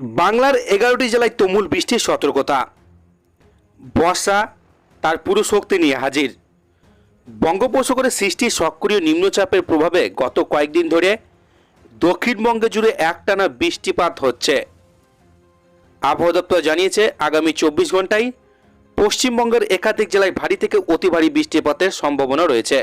বাংলার এগারোটি জেলায় তুমুল বৃষ্টির সতর্কতা। বর্ষা তার পুরো শক্তি নিয়ে হাজির। বঙ্গোপসাগরে সৃষ্টি সক্রিয় নিম্নচাপের প্রভাবে গত কয়েকদিন ধরে দক্ষিণবঙ্গে জুড়ে একটানা বৃষ্টিপাত হচ্ছে। আবহাওয়া দপ্তর জানিয়েছে, আগামী চব্বিশ ঘন্টায় পশ্চিমবঙ্গের একাধিক জেলায় ভারী থেকে অতি ভারী বৃষ্টিপাতের সম্ভাবনা রয়েছে।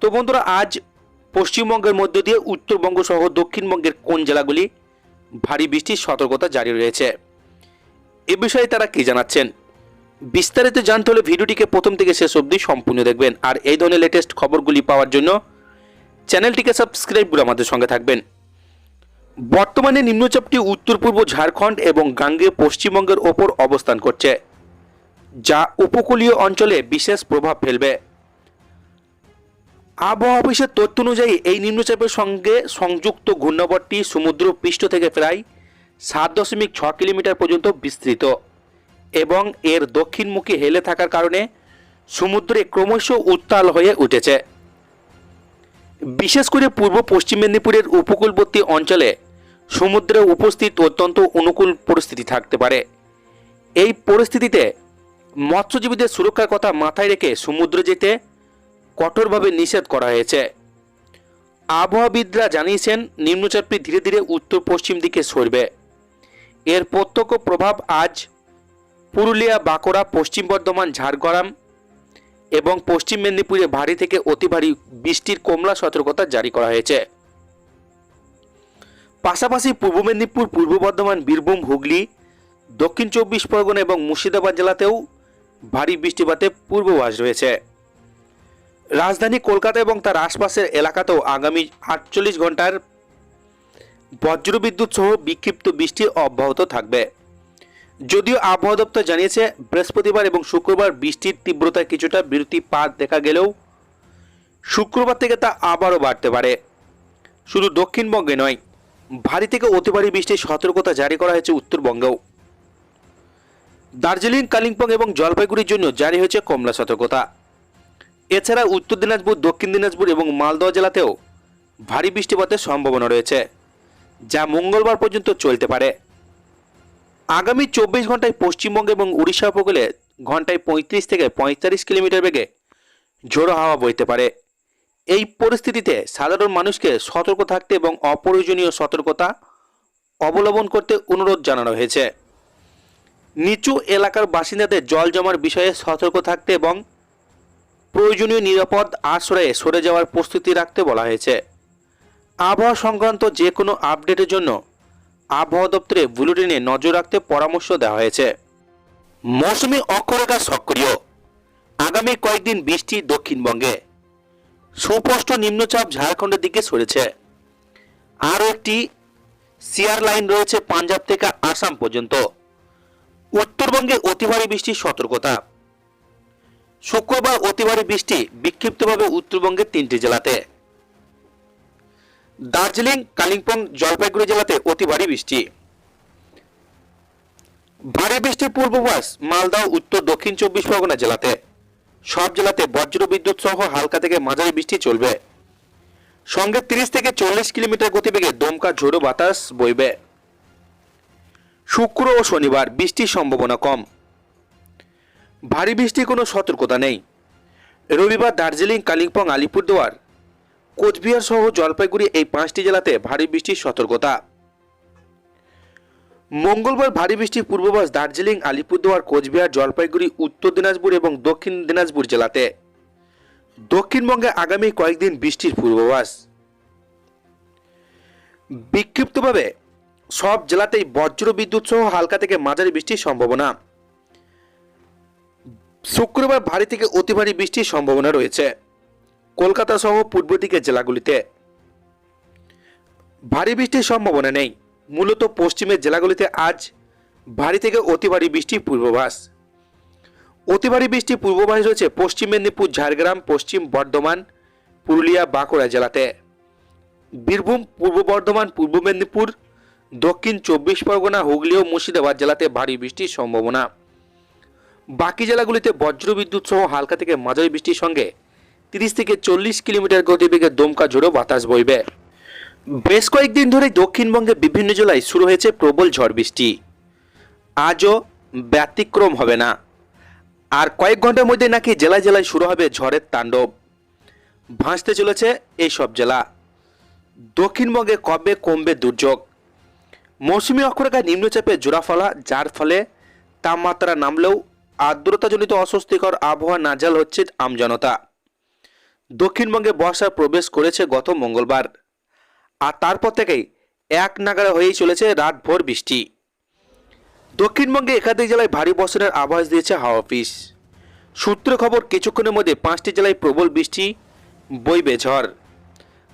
তো বন্ধুরা, আজ পশ্চিমবঙ্গের মধ্য দিয়ে উত্তরবঙ্গ সহ দক্ষিণবঙ্গের কোন জেলাগুলি ভারী বৃষ্টির সতর্কতা জারি রয়েছে। এ বিষয়ে তারা কি জানাচ্ছেন? বিস্তারিত জানতে হলে ভিডিওটিকে প্রথম থেকে শেষ অবধি সম্পূর্ণ দেখবেন। আর এই ধরনের লেটেস্ট খবরগুলি পাওয়ার জন্য চ্যানেলটিকে সাবস্ক্রাইব করে আমাদের সঙ্গে থাকবেন। বর্তমানে নিম্নচাপটি উত্তর পূর্ব ঝাড়খণ্ড এবং গাঙ্গে পশ্চিমবঙ্গের ওপর অবস্থান করছে, যা উপকূলীয় অঞ্চলে বিশেষ প্রভাব ফেলবে। আবহাওয়া অফিসের তথ্য অনুযায়ী এই নিম্নচাপের সঙ্গে সংযুক্ত ঘূর্ণাবর্তটি সমুদ্র পৃষ্ঠ থেকে প্রায় সাত দশমিক ছ কিলোমিটার পর্যন্ত বিস্তৃত এবং এর দক্ষিণমুখী হেলে থাকার কারণে সমুদ্রে ক্রমশ উত্তাল হয়ে উঠেছে। বিশেষ করে পূর্ব পশ্চিম মেদিনীপুরের উপকূলবর্তী অঞ্চলে সমুদ্রে উপস্থিত অত্যন্ত অনুকূল পরিস্থিতি থাকতে পারে। এই পরিস্থিতিতে মৎস্যজীবীদের সুরক্ষার কথা মাথায় রেখে সমুদ্রে যেতে কঠোরভাবে নিষেধ করা হয়েছে। আবহাওয়াবিদরা জানিয়েছেন, নিম্নচাপটি ধীরে ধীরে উত্তর পশ্চিম দিকে সরবে। এর প্রত্যক্ষ প্রভাব আজ পুরুলিয়া, বাঁকুড়া, পশ্চিম বর্ধমান, ঝাড়গ্রাম এবং পশ্চিম মেদিনীপুরে ভারী থেকে অতি ভারী বৃষ্টির কমলা সতর্কতা জারি করা হয়েছে। পাশাপাশি পূর্ব মেদিনীপুর, পূর্ব বর্ধমান, বীরভূম, হুগলি, দক্ষিণ চব্বিশ পরগনা এবং মুর্শিদাবাদ জেলাতেও ভারী বৃষ্টিপাতের পূর্বাভাস রয়েছে। রাজধানী কলকাতা এবং তার আশপাশের এলাকাতেও আগামী আটচল্লিশ ঘণ্টার বজ্রবিদ্যুৎ সহ বিক্ষিপ্ত বৃষ্টি অব্যাহত থাকবে। যদিও আবহাওয়া দপ্তর জানিয়েছে, বৃহস্পতিবার এবং শুক্রবার বৃষ্টির তীব্রতা কিছুটা বিরতিপাত দেখা গেলেও শুক্রবার থেকে তা আবারও বাড়তে পারে। শুধু দক্ষিণবঙ্গে নয়, ভারী থেকে অতি ভারী বৃষ্টির সতর্কতা জারি করা হয়েছে উত্তরবঙ্গেও। দার্জিলিং, কালিম্পং এবং জলপাইগুড়ির জন্য জারি হয়েছে কমলা সতর্কতা। এছাড়া উত্তর দিনাজপুর, দক্ষিণ দিনাজপুর এবং মালদহ জেলাতেও ভারী বৃষ্টিপাতের সম্ভাবনা রয়েছে, যা মঙ্গলবার পর্যন্ত চলতে পারে। আগামী চব্বিশ ঘন্টায় পশ্চিমবঙ্গ এবং উড়িষ্যা উপকূলে ঘন্টায় পঁয়ত্রিশ থেকে পঁয়তাল্লিশ কিলোমিটার বেগে ঝোড়ো হাওয়া বইতে পারে। এই পরিস্থিতিতে সাধারণ মানুষকে সতর্ক থাকতে এবং অপ্রয়োজনীয় সতর্কতা অবলম্বন করতে অনুরোধ জানানো হয়েছে। নিচু এলাকার বাসিন্দাদের জল জমার বিষয়ে সতর্ক থাকতে এবং প্রয়োজনীয় নিরাপদ আশ্রয়ে সরে যাওয়ার প্রস্তুতি রাখতে বলা হয়েছে। আবহাওয়া সংক্রান্ত যে কোনো আপডেটের জন্য আবহাওয়া দপ্তরে বুলেটিনে নজর রাখতে পরামর্শ দেওয়া হয়েছে। মৌসুমি অক্ষরেখা সক্রিয়। আগামী কয়েকদিন বৃষ্টি দক্ষিণবঙ্গে। সুস্পষ্ট নিম্নচাপ ঝাড়খণ্ডের দিকে সরেছে। আরও একটি সিয়ার লাইন রয়েছে পাঞ্জাব থেকে আসাম পর্যন্ত। উত্তরবঙ্গে অতি ভারী বৃষ্টির সতর্কতা। শুক্রবার অতি ভারী বৃষ্টি বিক্ষিপ্তভাবে উত্তরবঙ্গের তিনটি জেলাতে। দার্জিলিং, কালিম্পং, জলপাইগুড়ি জেলাতে অতি ভারী বৃষ্টি। ভারী বৃষ্টির পূর্বাভাস মালদহ উত্তর দক্ষিণ চব্বিশ পরগনা জেলাতে। সব জেলাতে বজ্র বিদ্যুৎ সহ হালকা থেকে মাঝারি বৃষ্টি চলবে। সঙ্গে তিরিশ থেকে চল্লিশ কিলোমিটার গতিবেগে দমকা ঝোড়ো বাতাস বইবে। শুক্র ও শনিবার বৃষ্টির সম্ভাবনা কম। ভারী বৃষ্টির কোনো সতর্কতা নেই। রবিবার দার্জিলিং, কালিম্পং, আলিপুরদুয়ার, কোচবিহার সহ জলপাইগুড়ি এই পাঁচটি জেলাতে ভারী বৃষ্টির সতর্কতা। মঙ্গলবার ভারী বৃষ্টির পূর্বাভাস দার্জিলিং, আলিপুরদুয়ার, কোচবিহার, জলপাইগুড়ি, উত্তর দিনাজপুর এবং দক্ষিণ দিনাজপুর জেলাতে। দক্ষিণবঙ্গে আগামী কয়েকদিন বৃষ্টির পূর্বাভাস। বিক্ষিপ্তভাবে সব জেলাতেই বজ্র বিদ্যুৎ সহ হালকা থেকে মাঝারি বৃষ্টির সম্ভাবনা। শুক্রবার ভারী থেকে অতি ভারী বৃষ্টির সম্ভাবনা রয়েছে। কলকাতা সহ পূর্ব দিকের জেলাগুলিতে। ভারী বৃষ্টির সম্ভাবনা নেই। মূলত পশ্চিমের জেলাগুলিতে আজ ভারী থেকে অতি ভারী বৃষ্টির পূর্বাভাস। অতি ভারী বৃষ্টির পূর্বাভাস রয়েছে পশ্চিম মেদিনীপুর, ঝাড়গ্রাম, পশ্চিম বর্ধমান, পুরুলিয়া, বাঁকুড়া জেলাতে। বীরভূম, পূর্ব বর্ধমান, পূর্ব মেদিনীপুর, দক্ষিণ চব্বিশ পরগনা, হুগলি ও মুর্শিদাবাদ জেলাতে ভারী বৃষ্টির সম্ভাবনা। বাকি জেলাগুলিতে বজ্রবিদ্যুৎ সহ হালকা থেকে মাঝারি বৃষ্টির সঙ্গে তিরিশ থেকে চল্লিশ কিলোমিটার গতিবেগে দমকা ঝোড়ো বাতাস বইবে। বেশ কয়েকদিন ধরে দক্ষিণবঙ্গে বিভিন্ন জেলায় শুরু হয়েছে প্রবল ঝড় বৃষ্টি। আজও ব্যতিক্রম হবে না। আর কয়েক ঘণ্টার মধ্যে নাকি জেলায় জেলায় শুরু হবে ঝড়ের তাণ্ডব। ভাসতে চলেছে এই সব জেলা। দক্ষিণবঙ্গে কবে কমবে দুর্যোগ? মৌসুমী অক্ষরেখা নিম্নচাপে জোড়া ফলা যার ফলে তাপমাত্রা নামলেও আর্দ্রতাজনিত অস্বস্তিকর আবহাওয়া নাজাল হচ্ছে আমজনতা দক্ষিণবঙ্গে বর্ষা প্রবেশ করেছে গত মঙ্গলবার। আর তারপর থেকেই এক নাগারে হয়েই চলেছে রাতভর বৃষ্টি। দক্ষিণবঙ্গে একাধিক জেলায় ভারী বর্ষণের আভাস দিয়েছে হাওয়া অফিস। সূত্র খবর, কিছুক্ষণের মধ্যে পাঁচটি জেলায় প্রবল বৃষ্টি বইবে ঝড়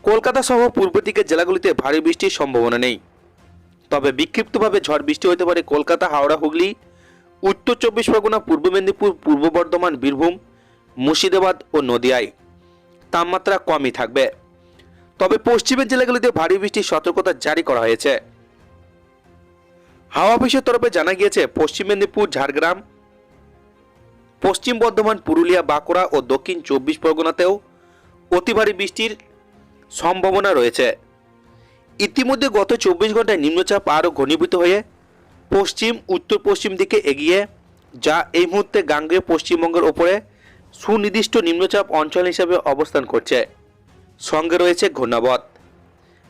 কলকাতা সহ পূর্ব দিকের জেলাগুলিতে ভারী বৃষ্টির সম্ভাবনা নেই। তবে বিক্ষিপ্তভাবে ঝড় বৃষ্টি হতে পারে কলকাতা, হাওড়া, হুগলি উত্তর চব্বিশ পরগনা, পূর্ব মেদিনীপুর, পূর্ব বর্ধমান, বীরভূম, মুর্শিদাবাদ ও নদিয়ায় তাপমাত্রা কমই থাকবে। তবে পশ্চিমের জেলাগুলিতে ভারী বৃষ্টির সতর্কতা জারি করা হয়েছে। হাওয়া অফিসের তরফে জানা গিয়েছে, পশ্চিম মেদিনীপুর, ঝাড়গ্রাম, পশ্চিম বর্ধমান, পুরুলিয়া, বাঁকুড়া ও দক্ষিণ চব্বিশ পরগনাতেও অতি ভারী বৃষ্টির সম্ভাবনা রয়েছে। ইতিমধ্যে গত চব্বিশ ঘন্টায় নিম্নচাপ আরও ঘনীভূত হয়ে পশ্চিম উত্তর পশ্চিম দিকে এগিয়ে যা এই মুহূর্তে গাঙ্গেয় পশ্চিমবঙ্গের ওপরে সুনির্দিষ্ট নিম্নচাপ অঞ্চল হিসেবে অবস্থান করছে। সঙ্গে রয়েছে ঘূর্ণাবত।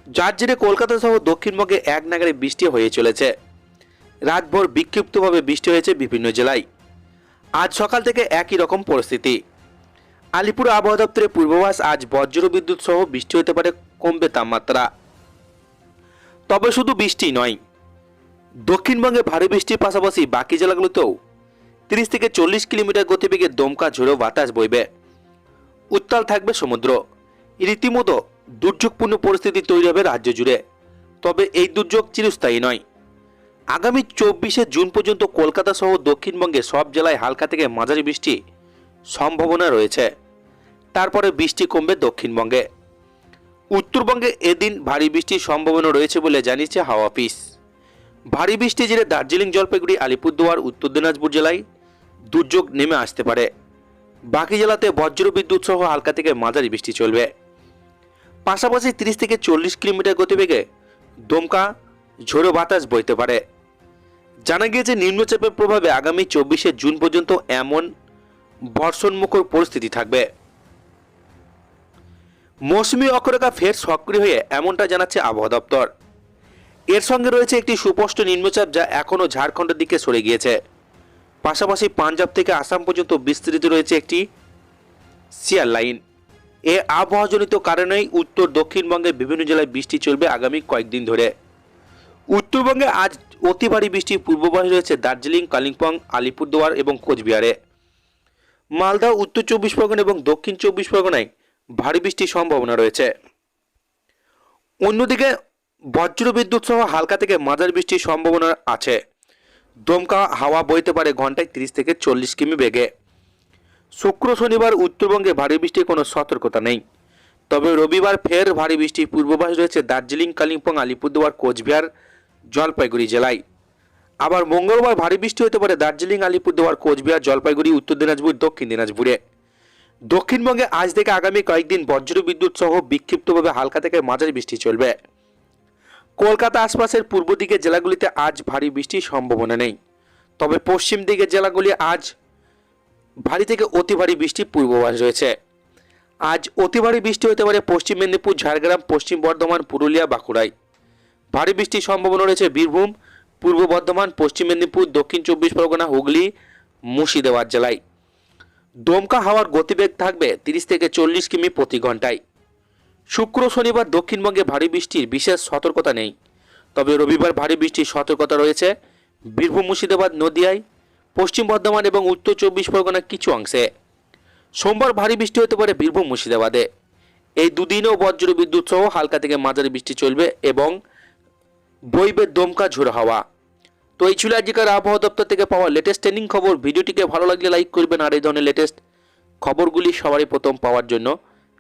যার জেরে কলকাতা সহ দক্ষিণবঙ্গে এক নাগারে বৃষ্টি হয়ে চলেছে। রাতভর বিক্ষিপ্তভাবে বৃষ্টি হয়েছে বিভিন্ন জেলায়। আজ সকাল থেকে একই রকম পরিস্থিতি। আলিপুর আবহাওয়া দপ্তরের পূর্বাভাস, আজ বজ্র বিদ্যুৎ সহ বৃষ্টি হতে পারে কমবে তাপমাত্রা। তবে শুধু বৃষ্টি নয় দক্ষিণবঙ্গে ভারী বৃষ্টির পাশাপাশি বাকি জেলাগুলোতেও তিরিশ থেকে চল্লিশ কিলোমিটার গতিবেগে দমকা ঝোড়ো বাতাস বইবে। উত্তাল থাকবে সমুদ্র। রীতিমতো দুর্যোগপূর্ণ পরিস্থিতি তৈরি হবে রাজ্য জুড়ে। তবে এই দুর্যোগ চিরস্থায়ী নয়। আগামী চব্বিশে জুন পর্যন্ত কলকাতা সহ দক্ষিণবঙ্গে সব জেলায় হালকা থেকে মাঝারি বৃষ্টি সম্ভাবনা রয়েছে। তারপরে বৃষ্টি কমবে দক্ষিণবঙ্গে। উত্তরবঙ্গে এদিন ভারী বৃষ্টির সম্ভাবনা রয়েছে বলে জানিয়েছে হাওয়া অফিস। ভারী বৃষ্টি জেরে দার্জিলিং জলপাইগুড়ি, আলিপুরদুয়ার, উত্তর দিনাজপুর জেলায় দুর্যোগ নেমে আসতে পারে। বাকি জেলাতে বজ্র বিদ্যুৎ সহ হালকা থেকে মাঝারি বৃষ্টি চলবে। পাশাপাশি তিরিশ থেকে চল্লিশ কিলোমিটার গতিবেগে দমকা, ঝোড়ো বাতাস বইতে পারে। জানা গিয়েছে, নিম্নচাপের প্রভাবে আগামী চব্বিশে জুন পর্যন্ত এমন বর্ষণমুখর পরিস্থিতি থাকবে। মৌসুমি অক্ষরেখা ফের সক্রিয় হয়ে এমনটা জানাচ্ছে আবহাওয়া দপ্তর। এর সঙ্গে রয়েছে একটি সুস্পষ্ট নিম্নচাপ যা এখনও ঝাড়খণ্ডের দিকে সরে গিয়েছে। পাশাপাশি পাঞ্জাব থেকে আসাম পর্যন্ত বিস্তৃত রয়েছে একটি সিয়ার লাইন। এ আবহাওয়াজনিত কারণেই উত্তর দক্ষিণবঙ্গের বিভিন্ন জেলায় বৃষ্টি চলবে আগামী কয়েকদিন ধরে। উত্তরবঙ্গে আজ অতি ভারী বৃষ্টির পূর্বাভাস রয়েছে দার্জিলিং, কালিম্পং, আলিপুরদুয়ার এবং কোচবিহারে। মালদা, উত্তর চব্বিশ পরগনা এবং দক্ষিণ চব্বিশ পরগনায় ভারী বৃষ্টির সম্ভাবনা রয়েছে। অন্যদিকে বজ্র বিদ্যুৎ সহ হালকা থেকে মাঝারি বৃষ্টির সম্ভাবনা আছে। দমকা হাওয়া বইতে পারে ঘন্টায় তিরিশ থেকে চল্লিশ কিমি বেগে। শুক্র শনিবার উত্তরবঙ্গে ভারী বৃষ্টির কোনো সতর্কতা নেই। তবে রবিবার ফের ভারী বৃষ্টির পূর্বাভাস রয়েছে দার্জিলিং, কালিম্পং, আলিপুরদুয়ার, কোচবিহার, জলপাইগুড়ি জেলায়। আবার মঙ্গলবার ভারী বৃষ্টি হতে পারে দার্জিলিং, আলিপুরদুয়ার, কোচবিহার, জলপাইগুড়ি, উত্তর দিনাজপুর, দক্ষিণ দিনাজপুরে। দক্ষিণবঙ্গে আজ থেকে আগামী কয়েকদিন বজ্র বিদ্যুৎ সহ বিক্ষিপ্তভাবে হালকা থেকে মাঝারি বৃষ্টি চলবে। কলকাতা আশপাশের পূর্ব দিকের জেলাগুলিতে আজ ভারী বৃষ্টির সম্ভাবনা নেই। তবে পশ্চিম দিকের জেলাগুলি আজ ভারী থেকে অতি ভারী বৃষ্টির পূর্বাভাস রয়েছে। আজ অতি ভারী বৃষ্টি হতে পারে পশ্চিম মেদিনীপুর, ঝাড়গ্রাম, পশ্চিম বর্ধমান, পুরুলিয়া, বাঁকুড়ায়। ভারী বৃষ্টির সম্ভাবনা রয়েছে বীরভূম, পূর্ব বর্ধমান, পশ্চিম মেদিনীপুর, দক্ষিণ চব্বিশ পরগনা, হুগলি, মুর্শিদাবাদ জেলায়। দমকা হাওয়ার গতিবেগ থাকবে তিরিশ থেকে চল্লিশ কিমি প্রতি ঘন্টায়। শুক্র, শনিবার দক্ষিণবঙ্গে ভারী বৃষ্টির বিশেষ সতর্কতা নেই। তবে রবিবার ভারী বৃষ্টির সতর্কতা রয়েছে বীরভূম, মুর্শিদাবাদ, নদিয়ায়, পশ্চিম বর্ধমান এবং উত্তর চব্বিশ পরগনার কিছু অংশে। সোমবার ভারী বৃষ্টি হতে পারে বীরভূম, মুর্শিদাবাদে। এই দুদিনেও বজ্র বিদ্যুৎ সহ হালকা থেকে মাঝারি বৃষ্টি চলবে এবং বইবে দমকা ঝোড়ো হাওয়া। তো এই ছিল আজকের আবহাওয়া দপ্তর থেকে পাওয়া লেটেস্ট ট্রেনিং খবর। ভিডিওটিকে ভালো লাগলে লাইক করবেন। আর এই ধরনের লেটেস্ট খবরগুলি সবারই প্রথম পাওয়ার জন্য।